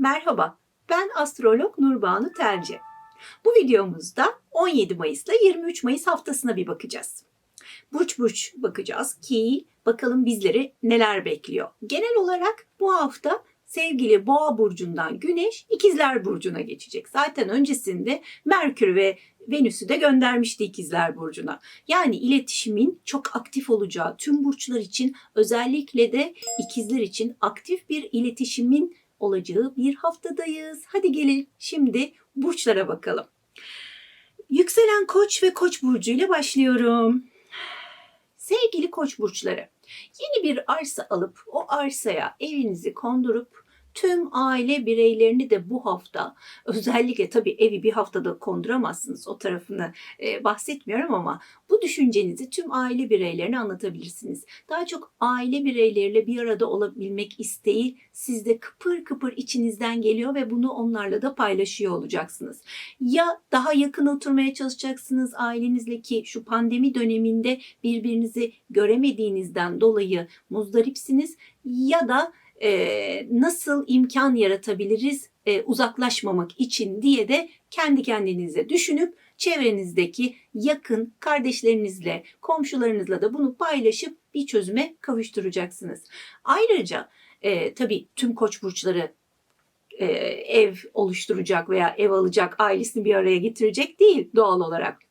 Merhaba, ben astrolog Nurbanu Terci. Bu videomuzda 17 Mayıs ile 23 Mayıs haftasına bir bakacağız. Burç burç bakacağız ki bakalım bizleri neler bekliyor. Genel olarak bu hafta sevgili Boğa burcundan Güneş İkizler burcuna geçecek. Zaten öncesinde Merkür ve Venüs'ü de göndermişti İkizler burcuna. Yani iletişimin çok aktif olacağı tüm burçlar için özellikle de ikizler için aktif bir iletişimin olacağı bir haftadayız. Hadi gelin şimdi burçlara bakalım. Yükselen Koç ve Koç burcu ile başlıyorum. Sevgili Koç burçları, yeni bir arsa alıp o arsaya evinizi kondurup tüm aile bireylerini de bu hafta özellikle tabii evi bir haftada konduramazsınız o tarafını e, bahsetmiyorum ama bu düşüncenizi tüm aile bireylerine anlatabilirsiniz. Daha çok aile bireyleriyle bir arada olabilmek isteği sizde kıpır kıpır içinizden geliyor ve bunu onlarla da paylaşıyor olacaksınız. Ya daha yakın oturmaya çalışacaksınız ailenizle ki şu pandemi döneminde birbirinizi göremediğinizden dolayı muzdaripsiniz ya da e, nasıl imkan yaratabiliriz e, uzaklaşmamak için diye de kendi kendinize düşünüp çevrenizdeki yakın kardeşlerinizle, komşularınızla da bunu paylaşıp bir çözüme kavuşturacaksınız. Ayrıca e, tabii tüm koç burçları e, ev oluşturacak veya ev alacak, ailesini bir araya getirecek değil doğal olarak.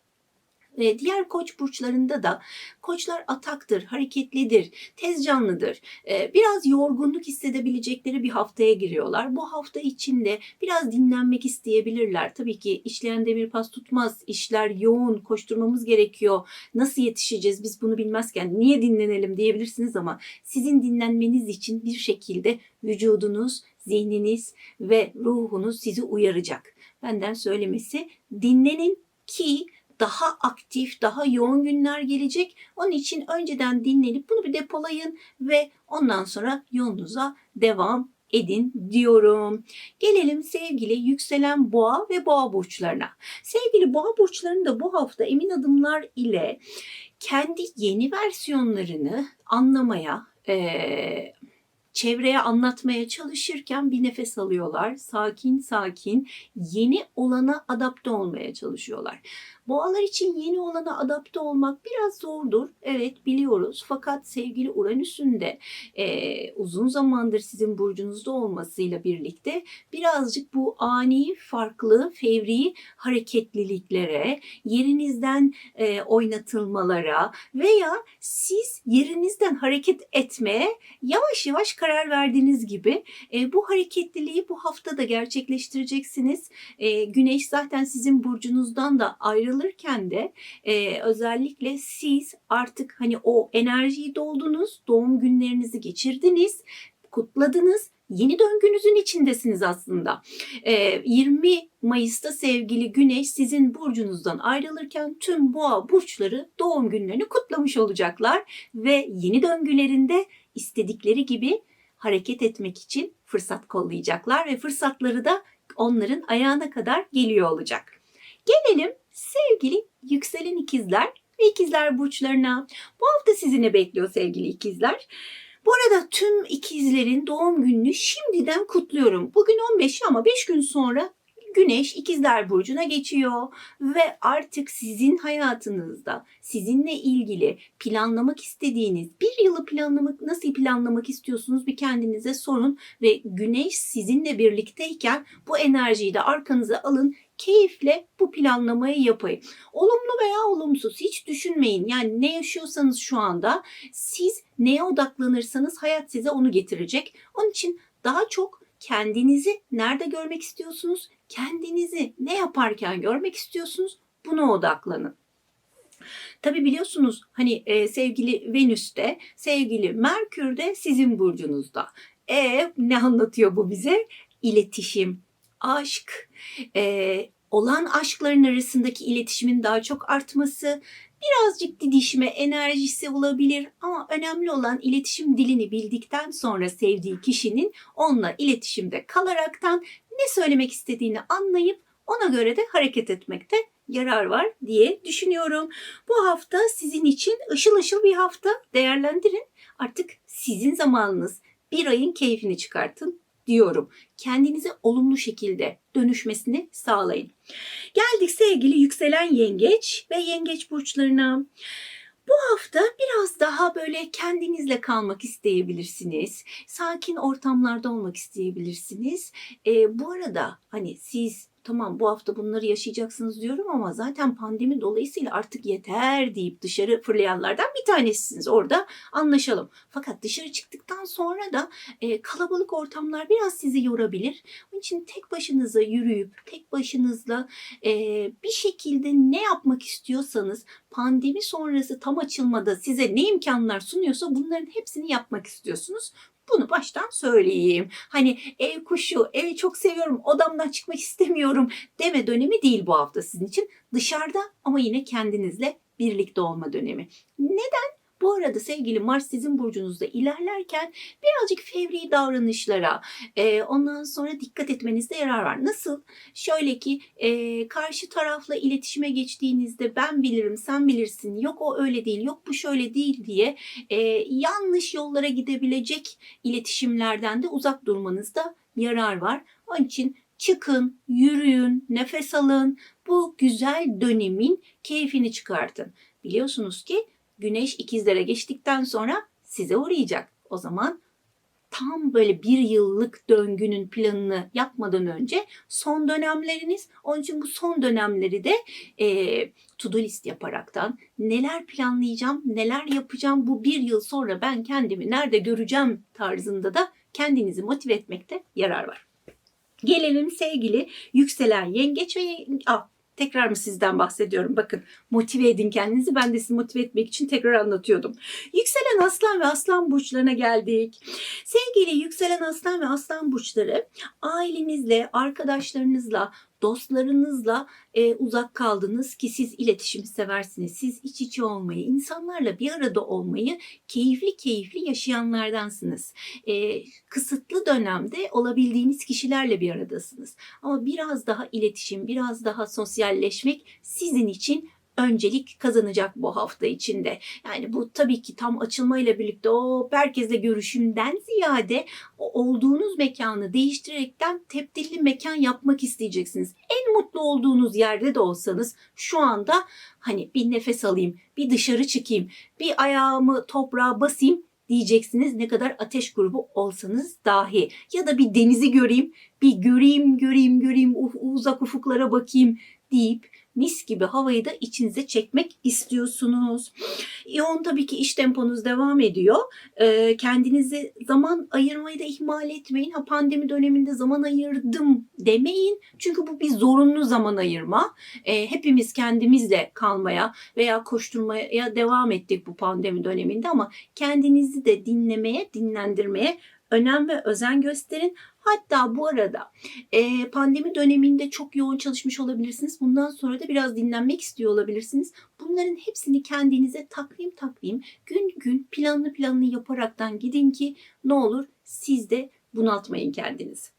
Diğer koç burçlarında da koçlar ataktır, hareketlidir, tez canlıdır. Ee, biraz yorgunluk hissedebilecekleri bir haftaya giriyorlar. Bu hafta içinde biraz dinlenmek isteyebilirler. Tabii ki işleyen demir pas tutmaz. İşler yoğun, koşturmamız gerekiyor. Nasıl yetişeceğiz biz bunu bilmezken niye dinlenelim diyebilirsiniz ama sizin dinlenmeniz için bir şekilde vücudunuz, zihniniz ve ruhunuz sizi uyaracak. Benden söylemesi dinlenin ki daha aktif, daha yoğun günler gelecek. Onun için önceden dinlenip bunu bir depolayın ve ondan sonra yolunuza devam edin diyorum. Gelelim sevgili yükselen boğa ve boğa burçlarına. Sevgili boğa burçlarının da bu hafta emin adımlar ile kendi yeni versiyonlarını anlamaya, eee çevreye anlatmaya çalışırken bir nefes alıyorlar. Sakin sakin yeni olana adapte olmaya çalışıyorlar. Boğalar için yeni olana adapte olmak biraz zordur. Evet biliyoruz. Fakat sevgili Uranüs'ün de e, uzun zamandır sizin burcunuzda olmasıyla birlikte birazcık bu ani, farklı, fevri hareketliliklere, yerinizden e, oynatılmalara veya siz yerinizden hareket etmeye yavaş yavaş karar verdiğiniz gibi e, bu hareketliliği bu hafta da gerçekleştireceksiniz. E, güneş zaten sizin burcunuzdan da ayrılırken de e, özellikle siz artık hani o enerjiyi doldunuz, doğum günlerinizi geçirdiniz, kutladınız yeni döngünüzün içindesiniz aslında. Ee, 20 Mayıs'ta sevgili Güneş sizin burcunuzdan ayrılırken tüm boğa burçları doğum günlerini kutlamış olacaklar ve yeni döngülerinde istedikleri gibi hareket etmek için fırsat kollayacaklar ve fırsatları da onların ayağına kadar geliyor olacak. Gelelim sevgili yükselen ikizler ve ikizler burçlarına. Bu hafta sizi ne bekliyor sevgili ikizler? Bu arada tüm ikizlerin doğum gününü şimdiden kutluyorum. Bugün 15 ama 5 gün sonra Güneş ikizler burcuna geçiyor ve artık sizin hayatınızda sizinle ilgili planlamak istediğiniz bir yılı planlamak nasıl planlamak istiyorsunuz bir kendinize sorun ve Güneş sizinle birlikteyken bu enerjiyi de arkanıza alın keyifle bu planlamayı yapayım. Olumlu veya olumsuz hiç düşünmeyin. Yani ne yaşıyorsanız şu anda siz neye odaklanırsanız hayat size onu getirecek. Onun için daha çok kendinizi nerede görmek istiyorsunuz? Kendinizi ne yaparken görmek istiyorsunuz? Buna odaklanın. Tabi biliyorsunuz hani e, sevgili Venüs'te, sevgili Merkür'de sizin burcunuzda. E ne anlatıyor bu bize? İletişim, aşk, e, olan aşkların arasındaki iletişimin daha çok artması, birazcık didişme enerjisi olabilir ama önemli olan iletişim dilini bildikten sonra sevdiği kişinin onunla iletişimde kalaraktan ne söylemek istediğini anlayıp ona göre de hareket etmekte yarar var diye düşünüyorum. Bu hafta sizin için ışıl ışıl bir hafta değerlendirin. Artık sizin zamanınız bir ayın keyfini çıkartın istiyorum. Kendinize olumlu şekilde dönüşmesini sağlayın. Geldik sevgili yükselen yengeç ve yengeç burçlarına. Bu hafta biraz daha böyle kendinizle kalmak isteyebilirsiniz. Sakin ortamlarda olmak isteyebilirsiniz. Ee, bu arada hani siz tamam bu hafta bunları yaşayacaksınız diyorum ama zaten pandemi dolayısıyla artık yeter deyip dışarı fırlayanlardan bir tanesisiniz. Orada anlaşalım. Fakat dışarı çıktıktan sonra da e, kalabalık ortamlar biraz sizi yorabilir. Onun için tek başınıza yürüyüp tek başınızla e, bir şekilde ne yapmak istiyorsanız pandemi sonrası tam açılmada size ne imkanlar sunuyorsa bunların hepsini yapmak istiyorsunuz. Bunu baştan söyleyeyim. Hani ev kuşu, evi çok seviyorum, odamdan çıkmak istemiyorum deme dönemi değil bu hafta sizin için. Dışarıda ama yine kendinizle birlikte olma dönemi. Neden? Bu arada sevgili Mars sizin burcunuzda ilerlerken birazcık fevri davranışlara, e, ondan sonra dikkat etmenizde yarar var. Nasıl? Şöyle ki e, karşı tarafla iletişime geçtiğinizde ben bilirim, sen bilirsin, yok o öyle değil, yok bu şöyle değil diye e, yanlış yollara gidebilecek iletişimlerden de uzak durmanızda yarar var. Onun için çıkın, yürüyün, nefes alın. Bu güzel dönemin keyfini çıkartın. Biliyorsunuz ki Güneş ikizlere geçtikten sonra size uğrayacak. O zaman tam böyle bir yıllık döngünün planını yapmadan önce son dönemleriniz. Onun için bu son dönemleri de e, to-do list yaparaktan neler planlayacağım, neler yapacağım bu bir yıl sonra ben kendimi nerede göreceğim tarzında da kendinizi motive etmekte yarar var. Gelelim sevgili yükselen yengeç ve ah, tekrar mı sizden bahsediyorum? Bakın motive edin kendinizi. Ben de sizi motive etmek için tekrar anlatıyordum. Yükselen aslan ve aslan burçlarına geldik. Sevgili yükselen aslan ve aslan burçları ailenizle, arkadaşlarınızla, dostlarınızla e, uzak kaldınız ki siz iletişim seversiniz. Siz iç içe olmayı, insanlarla bir arada olmayı keyifli keyifli yaşayanlardansınız. E, kısıtlı dönemde olabildiğiniz kişilerle bir aradasınız. Ama biraz daha iletişim, biraz daha sosyalleşmek sizin için öncelik kazanacak bu hafta içinde. Yani bu tabii ki tam açılmayla birlikte o herkesle görüşümden ziyade olduğunuz mekanı değiştirerekten tebdilli mekan yapmak isteyeceksiniz. En mutlu olduğunuz yerde de olsanız şu anda hani bir nefes alayım, bir dışarı çıkayım, bir ayağımı toprağa basayım diyeceksiniz ne kadar ateş grubu olsanız dahi. Ya da bir denizi göreyim, bir göreyim, göreyim, göreyim, uzak ufuklara bakayım deyip mis gibi havayı da içinize çekmek istiyorsunuz. Yoğun tabii ki iş temponuz devam ediyor. Ee, kendinize zaman ayırmayı da ihmal etmeyin. Ha pandemi döneminde zaman ayırdım demeyin. Çünkü bu bir zorunlu zaman ayırma. Ee, hepimiz kendimizle kalmaya veya koşturmaya devam ettik bu pandemi döneminde ama kendinizi de dinlemeye, dinlendirmeye önem ve özen gösterin. Hatta bu arada e, pandemi döneminde çok yoğun çalışmış olabilirsiniz. Bundan sonra da biraz dinlenmek istiyor olabilirsiniz. Bunların hepsini kendinize takvim takvim gün gün planlı planlı yaparaktan gidin ki ne olur siz de bunaltmayın kendinizi.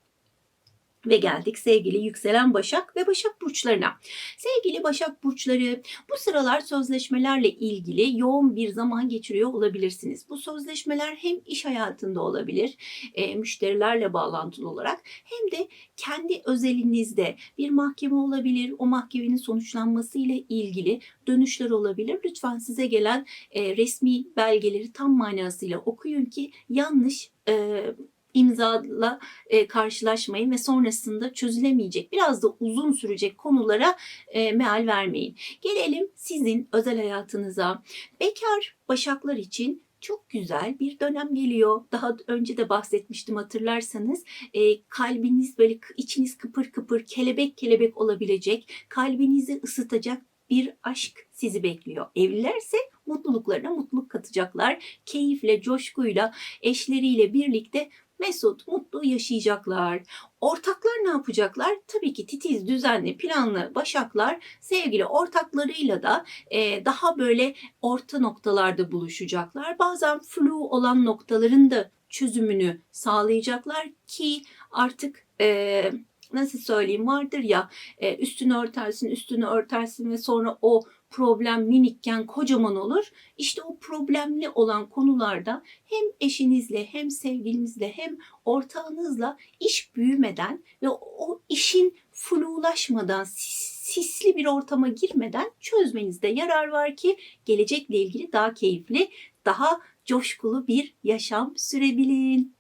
Ve geldik sevgili yükselen Başak ve Başak burçlarına. Sevgili Başak burçları bu sıralar sözleşmelerle ilgili yoğun bir zaman geçiriyor olabilirsiniz. Bu sözleşmeler hem iş hayatında olabilir, e, müşterilerle bağlantılı olarak hem de kendi özelinizde bir mahkeme olabilir. O mahkemenin sonuçlanması ile ilgili dönüşler olabilir. Lütfen size gelen e, resmi belgeleri tam manasıyla okuyun ki yanlış e, imzala e, karşılaşmayın ve sonrasında çözülemeyecek, biraz da uzun sürecek konulara e, meal vermeyin. Gelelim sizin özel hayatınıza. Bekar başaklar için çok güzel bir dönem geliyor. Daha önce de bahsetmiştim hatırlarsanız. E, kalbiniz böyle içiniz kıpır kıpır, kelebek kelebek olabilecek, kalbinizi ısıtacak bir aşk sizi bekliyor. Evlilerse mutluluklarına mutluluk katacaklar. Keyifle, coşkuyla, eşleriyle birlikte mesut, mutlu yaşayacaklar. Ortaklar ne yapacaklar? Tabii ki titiz, düzenli, planlı başaklar sevgili ortaklarıyla da e, daha böyle orta noktalarda buluşacaklar. Bazen flu olan noktaların da çözümünü sağlayacaklar ki artık e, nasıl söyleyeyim vardır ya e, üstünü örtersin üstünü örtersin ve sonra o problem minikken kocaman olur. İşte o problemli olan konularda hem eşinizle hem sevgilinizle hem ortağınızla iş büyümeden ve o işin flulaşmadan, sis- sisli bir ortama girmeden çözmenizde yarar var ki gelecekle ilgili daha keyifli, daha coşkulu bir yaşam sürebilin.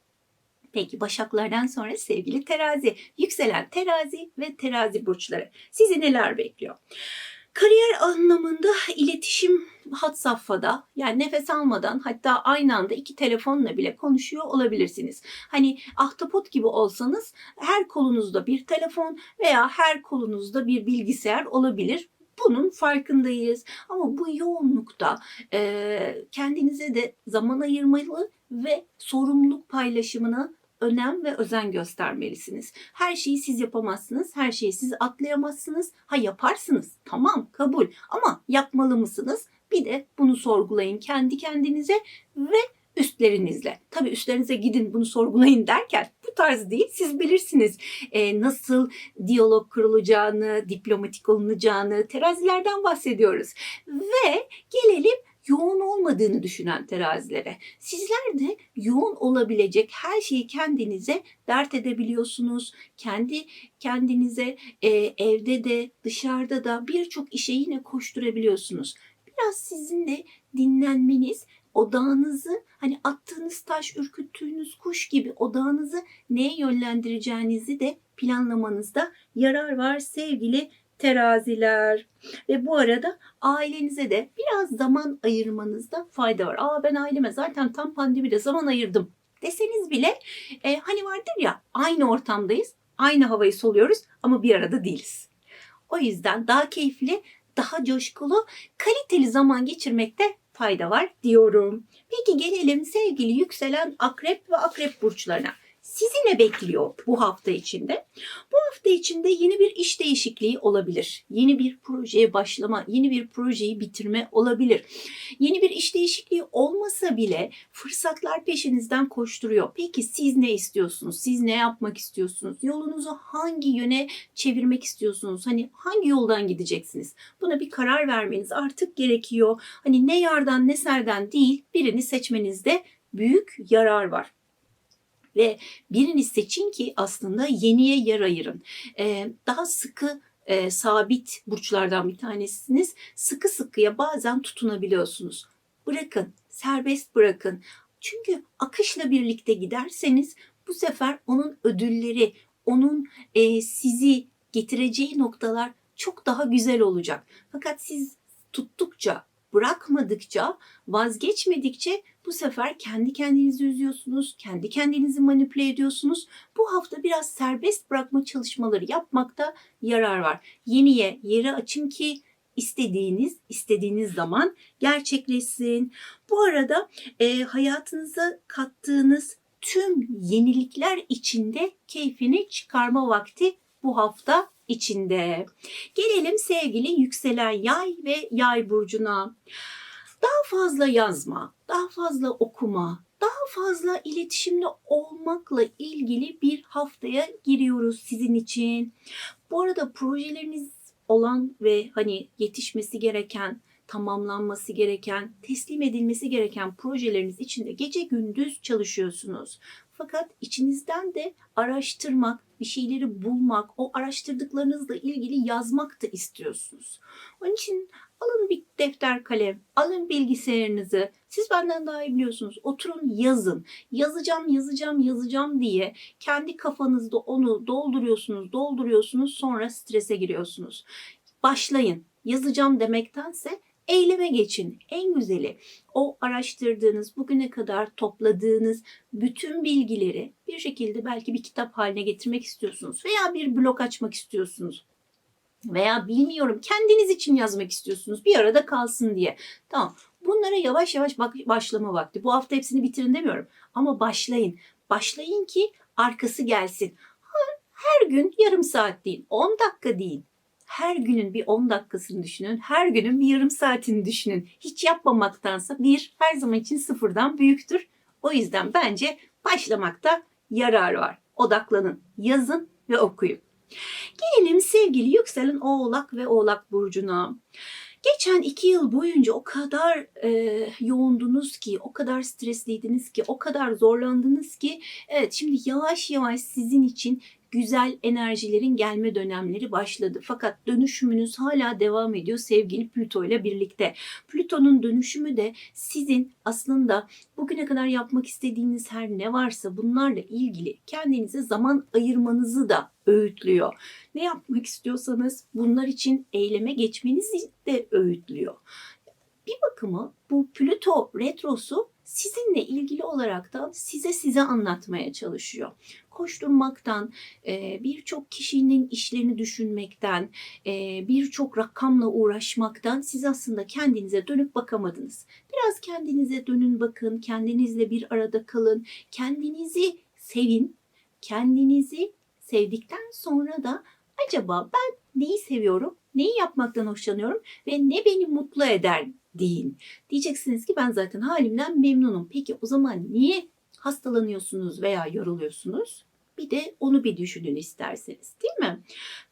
Peki başaklardan sonra sevgili terazi, yükselen terazi ve terazi burçları sizi neler bekliyor? Kariyer anlamında iletişim hat safhada yani nefes almadan hatta aynı anda iki telefonla bile konuşuyor olabilirsiniz. Hani ahtapot gibi olsanız her kolunuzda bir telefon veya her kolunuzda bir bilgisayar olabilir. Bunun farkındayız ama bu yoğunlukta e, kendinize de zaman ayırmalı ve sorumluluk paylaşımına önem ve özen göstermelisiniz. Her şeyi siz yapamazsınız, her şeyi siz atlayamazsınız. Ha yaparsınız, tamam kabul ama yapmalı mısınız? Bir de bunu sorgulayın kendi kendinize ve üstlerinizle. Tabii üstlerinize gidin bunu sorgulayın derken bu tarz değil siz bilirsiniz Ee, nasıl diyalog kurulacağını, diplomatik olunacağını terazilerden bahsediyoruz. Ve gelelim yoğun olmadığını düşünen terazilere. Sizler de yoğun olabilecek her şeyi kendinize dert edebiliyorsunuz. Kendi kendinize e, evde de dışarıda da birçok işe yine koşturabiliyorsunuz. Biraz sizin de dinlenmeniz, odağınızı hani attığınız taş, ürküttüğünüz kuş gibi odağınızı neye yönlendireceğinizi de planlamanızda yarar var sevgili teraziler. Ve bu arada ailenize de biraz zaman ayırmanızda fayda var. Aa ben aileme zaten tam pandemide zaman ayırdım deseniz bile e, hani vardır ya aynı ortamdayız, aynı havayı soluyoruz ama bir arada değiliz. O yüzden daha keyifli, daha coşkulu, kaliteli zaman geçirmekte fayda var diyorum. Peki gelelim sevgili yükselen akrep ve akrep burçlarına. Sizi ne bekliyor bu hafta içinde? Bu hafta içinde yeni bir iş değişikliği olabilir. Yeni bir projeye başlama, yeni bir projeyi bitirme olabilir. Yeni bir iş değişikliği olmasa bile fırsatlar peşinizden koşturuyor. Peki siz ne istiyorsunuz? Siz ne yapmak istiyorsunuz? Yolunuzu hangi yöne çevirmek istiyorsunuz? Hani hangi yoldan gideceksiniz? Buna bir karar vermeniz artık gerekiyor. Hani ne yardan ne serden değil birini seçmenizde büyük yarar var ve birini seçin ki aslında yeniye yer ayırın. Ee, daha sıkı e, sabit burçlardan bir tanesiniz. Sıkı sıkıya bazen tutunabiliyorsunuz. Bırakın, serbest bırakın. Çünkü akışla birlikte giderseniz bu sefer onun ödülleri, onun e, sizi getireceği noktalar çok daha güzel olacak. Fakat siz tuttukça, bırakmadıkça, vazgeçmedikçe bu sefer kendi kendinizi üzüyorsunuz, kendi kendinizi manipüle ediyorsunuz. Bu hafta biraz serbest bırakma çalışmaları yapmakta yarar var. Yeniye yeri açın ki istediğiniz istediğiniz zaman gerçekleşsin. Bu arada e, hayatınıza kattığınız tüm yenilikler içinde keyfini çıkarma vakti bu hafta içinde. Gelelim sevgili yükselen yay ve yay burcuna. Daha fazla yazma, daha fazla okuma, daha fazla iletişimde olmakla ilgili bir haftaya giriyoruz sizin için. Bu arada projeleriniz olan ve hani yetişmesi gereken, tamamlanması gereken, teslim edilmesi gereken projeleriniz içinde gece gündüz çalışıyorsunuz. Fakat içinizden de araştırmak, bir şeyleri bulmak, o araştırdıklarınızla ilgili yazmak da istiyorsunuz. Onun için alın bir defter kalem, alın bilgisayarınızı. Siz benden daha iyi biliyorsunuz. Oturun yazın. Yazacağım, yazacağım, yazacağım diye kendi kafanızda onu dolduruyorsunuz, dolduruyorsunuz. Sonra strese giriyorsunuz. Başlayın. Yazacağım demektense eyleme geçin. En güzeli o araştırdığınız, bugüne kadar topladığınız bütün bilgileri bir şekilde belki bir kitap haline getirmek istiyorsunuz veya bir blog açmak istiyorsunuz veya bilmiyorum kendiniz için yazmak istiyorsunuz bir arada kalsın diye. Tamam. Bunlara yavaş yavaş başlama vakti. Bu hafta hepsini bitirin demiyorum ama başlayın. Başlayın ki arkası gelsin. Her gün yarım saat değil, 10 dakika değil. Her günün bir 10 dakikasını düşünün. Her günün bir yarım saatini düşünün. Hiç yapmamaktansa bir her zaman için sıfırdan büyüktür. O yüzden bence başlamakta yarar var. Odaklanın, yazın ve okuyun. Gelelim sevgili yükselen oğlak ve oğlak burcuna. Geçen iki yıl boyunca o kadar e, yoğundunuz ki, o kadar stresliydiniz ki, o kadar zorlandınız ki, evet şimdi yavaş yavaş sizin için güzel enerjilerin gelme dönemleri başladı. Fakat dönüşümünüz hala devam ediyor sevgili Plüto ile birlikte. Plüton'un dönüşümü de sizin aslında bugüne kadar yapmak istediğiniz her ne varsa bunlarla ilgili kendinize zaman ayırmanızı da öğütlüyor. Ne yapmak istiyorsanız bunlar için eyleme geçmenizi de öğütlüyor. Bir bakıma bu Plüto retrosu sizinle ilgili olarak da size size anlatmaya çalışıyor. Koşturmaktan, e, birçok kişinin işlerini düşünmekten, e, birçok rakamla uğraşmaktan siz aslında kendinize dönüp bakamadınız. Biraz kendinize dönün bakın, kendinizle bir arada kalın, kendinizi sevin, kendinizi sevdikten sonra da acaba ben neyi seviyorum, neyi yapmaktan hoşlanıyorum ve ne beni mutlu eder deyin. Diyeceksiniz ki ben zaten halimden memnunum. Peki o zaman niye hastalanıyorsunuz veya yoruluyorsunuz? Bir de onu bir düşünün isterseniz değil mi?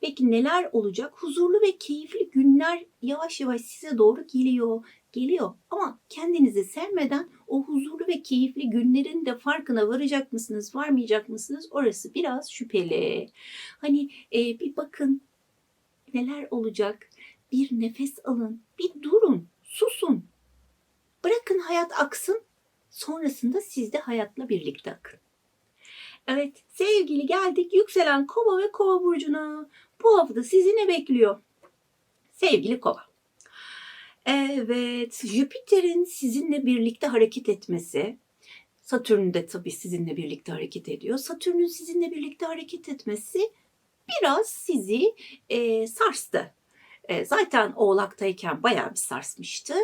Peki neler olacak? Huzurlu ve keyifli günler yavaş yavaş size doğru geliyor. Geliyor ama kendinizi sevmeden o huzurlu ve keyifli günlerin de farkına varacak mısınız, varmayacak mısınız? Orası biraz şüpheli. Hani e, bir bakın neler olacak? Bir nefes alın, bir durun, susun. Bırakın hayat aksın. Sonrasında siz de hayatla birlikte akın. Evet sevgili geldik yükselen kova ve kova burcuna. Bu hafta sizi ne bekliyor? Sevgili kova. Evet Jüpiter'in sizinle birlikte hareket etmesi. Satürn de tabii sizinle birlikte hareket ediyor. Satürn'ün sizinle birlikte hareket etmesi biraz sizi e, sarstı. E, zaten Oğlak'tayken bayağı bir sarsmıştı.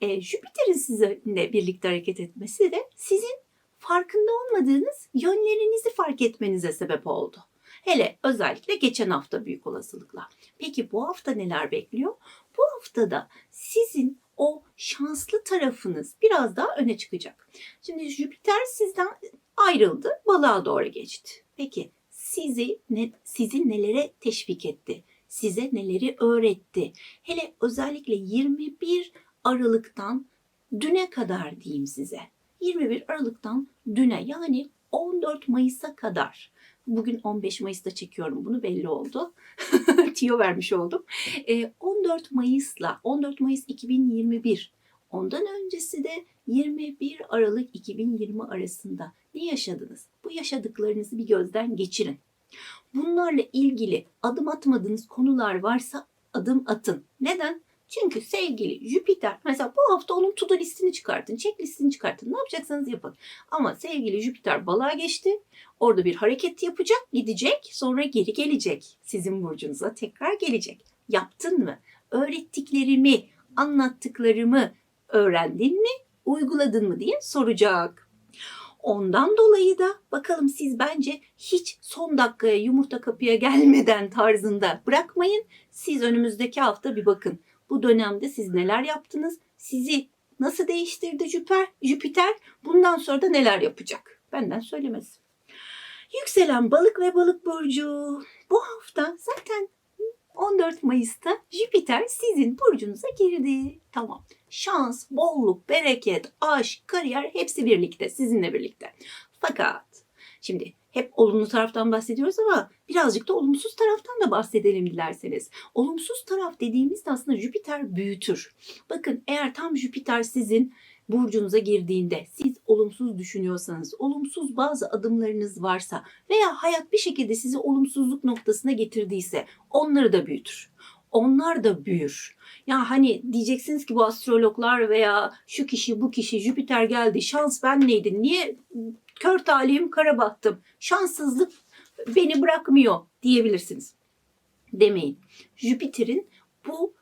E, Jüpiter'in sizinle birlikte hareket etmesi de sizin farkında olmadığınız yönlerinizi fark etmenize sebep oldu. Hele özellikle geçen hafta büyük olasılıkla. Peki bu hafta neler bekliyor? Bu haftada sizin o şanslı tarafınız biraz daha öne çıkacak. Şimdi Jüpiter sizden ayrıldı, balığa doğru geçti. Peki sizi ne, sizi nelere teşvik etti? Size neleri öğretti? Hele özellikle 21 Aralık'tan düne kadar diyeyim size. 21 Aralık'tan düne yani 14 Mayıs'a kadar. Bugün 15 Mayıs'ta çekiyorum bunu belli oldu. Tiyo vermiş oldum. E, 14 Mayıs'la 14 Mayıs 2021 ondan öncesi de 21 Aralık 2020 arasında ne yaşadınız? Bu yaşadıklarınızı bir gözden geçirin. Bunlarla ilgili adım atmadığınız konular varsa adım atın. Neden? Çünkü sevgili Jüpiter mesela bu hafta onun to do listini çıkartın, check listini çıkartın. Ne yapacaksanız yapın. Ama sevgili Jüpiter balığa geçti. Orada bir hareket yapacak, gidecek, sonra geri gelecek. Sizin burcunuza tekrar gelecek. Yaptın mı? Öğrettiklerimi, anlattıklarımı öğrendin mi? Uyguladın mı diye soracak. Ondan dolayı da bakalım siz bence hiç son dakikaya yumurta kapıya gelmeden tarzında bırakmayın. Siz önümüzdeki hafta bir bakın. Bu dönemde siz neler yaptınız? Sizi nasıl değiştirdi Jüpiter? Jüpiter bundan sonra da neler yapacak? Benden söylemez. Yükselen balık ve balık burcu. Bu hafta zaten 14 Mayıs'ta Jüpiter sizin burcunuza girdi. Tamam. Şans, bolluk, bereket, aşk, kariyer hepsi birlikte, sizinle birlikte. Fakat şimdi hep olumlu taraftan bahsediyoruz ama birazcık da olumsuz taraftan da bahsedelim dilerseniz. Olumsuz taraf dediğimizde aslında Jüpiter büyütür. Bakın eğer tam Jüpiter sizin burcunuza girdiğinde siz olumsuz düşünüyorsanız, olumsuz bazı adımlarınız varsa veya hayat bir şekilde sizi olumsuzluk noktasına getirdiyse onları da büyütür. Onlar da büyür. Ya hani diyeceksiniz ki bu astrologlar veya şu kişi bu kişi Jüpiter geldi şans ben neydi niye kör talihim kara battım şanssızlık beni bırakmıyor diyebilirsiniz. Demeyin. Jüpiter'in bu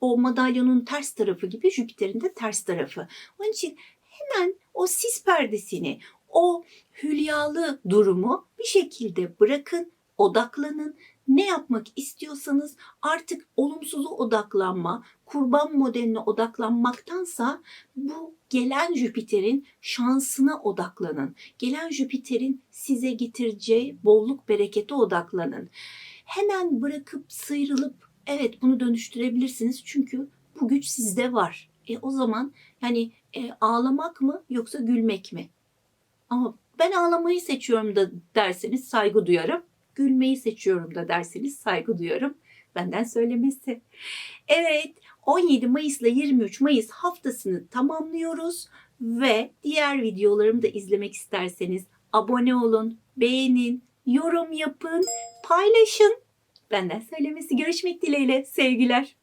o madalyonun ters tarafı gibi Jüpiter'in de ters tarafı. Onun için hemen o sis perdesini, o hülyalı durumu bir şekilde bırakın, odaklanın. Ne yapmak istiyorsanız artık olumsuzu odaklanma, kurban modeline odaklanmaktansa bu gelen Jüpiter'in şansına odaklanın. Gelen Jüpiter'in size getireceği bolluk berekete odaklanın. Hemen bırakıp sıyrılıp evet bunu dönüştürebilirsiniz çünkü Bu güç sizde var. E o zaman yani e, ağlamak mı yoksa gülmek mi? Ama ben ağlamayı seçiyorum da derseniz saygı duyarım. Gülmeyi seçiyorum da derseniz saygı duyarım. Benden söylemesi. Evet 17 Mayıs ile 23 Mayıs haftasını tamamlıyoruz ve diğer videolarımı da izlemek isterseniz abone olun, beğenin, yorum yapın, paylaşın. Benden söylemesi görüşmek dileğiyle sevgiler.